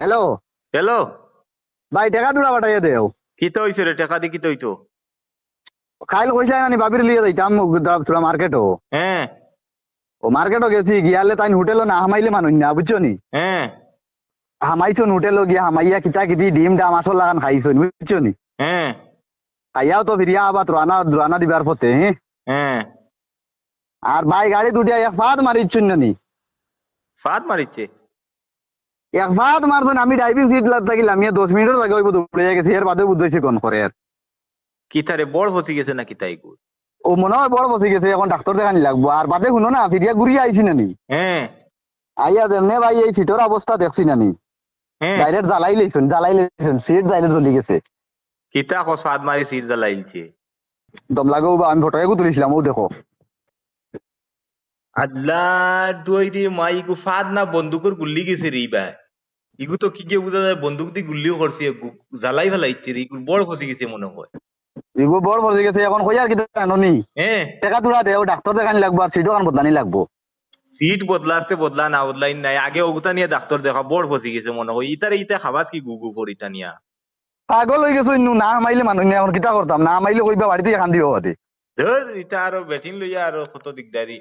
Hello hello ভাই টাকা দুটা পাঠাইয়া দেও কিতা হইছে রে টাকা দি কিতা হইতো? খাইল কইসা নানি বাবির লিয়ে যাইতাম তোরা মার্কেটও হ্যাঁ ও। মার্কেটও গেছি গিয়ালে তাই হোটেলও না হামাইলে মানুষ না বুঝছ নি? হ্যাঁ হামাইছন হোটেলও গিয়া হামাইয়া কিতা কিতি ডিম ডা মাছর লাগান খাইছন বুঝছ নি? হ্যাঁ খাইয়াও তো ফিরিয়া আবার রানা রানা দিবার পথে হ্যাঁ আর ভাই গাড়ি দুটিয়া ফাঁদ মারিচ্ছুন নি? ফাদ মারিছে এক ফাঁদ মারছেন আমি ড্রাইভিং সিট থাকিলাম আমি দশ মিনিটের আগে ওই দৌড়ে গেছি এর বাদে বুঝতেছি কোন করে আর কিতা বড় হসি গেছে না কিতা এগুলো ও মনে হয় বড় বসে গেছে এখন ডাক্তার দেখানি লাগবো আর বাদে শুনো না ফিরিয়া ঘুরিয়ে আইছি নানি হ্যাঁ আইয়া দেমনে ভাই এই সিটের অবস্থা দেখছি নানি হ্যাঁ ডাইরেক্ট জ্বালাই লইছেন জ্বালাই লইছেন সিট ডাইরেক্ট জ্বলি গেছে। কিতা কস ফাদ মারি সির জ্বালাইলছে দম লাগেও বা আমি ফটো একু তুলিছিলাম ও দেখো। আল্লাহ দুই রে মা ইগু ফাদ না বন্দুকের গুল্লি গেছে রে বা ইগু তো কি যে বুঝা যায় বন্দুক দি গুল্লিও করছে জ্বালাই ফেলাইছে রে ইগুর বড় হসি গেছে মনে হয়। এগু বড় গেছে এখন কই আর কি হ্যাঁ টাকা তুলা দেও ডাক্তার দেখানি লাগবো আর সিটও কান বদলানি লাগবো। সিট বদলাতে বদলা না বদলাই নাই আগে ওগুতা নিয়ে ডাক্তার দেখা বড় ফসি গেছে মনে হয়। ইতারে ইতা খাবাস কি গুগু করি ইতা নিয়া? পাগল হয়ে গেছো ইনু না মাইলে মানুষ নিয়ে এখন কিতা করতাম না মাইলে কইবা বাড়িতে এখান দিও বাদে ধর ইতা আরও বেটিন লইয়া আরও কত দিকদারি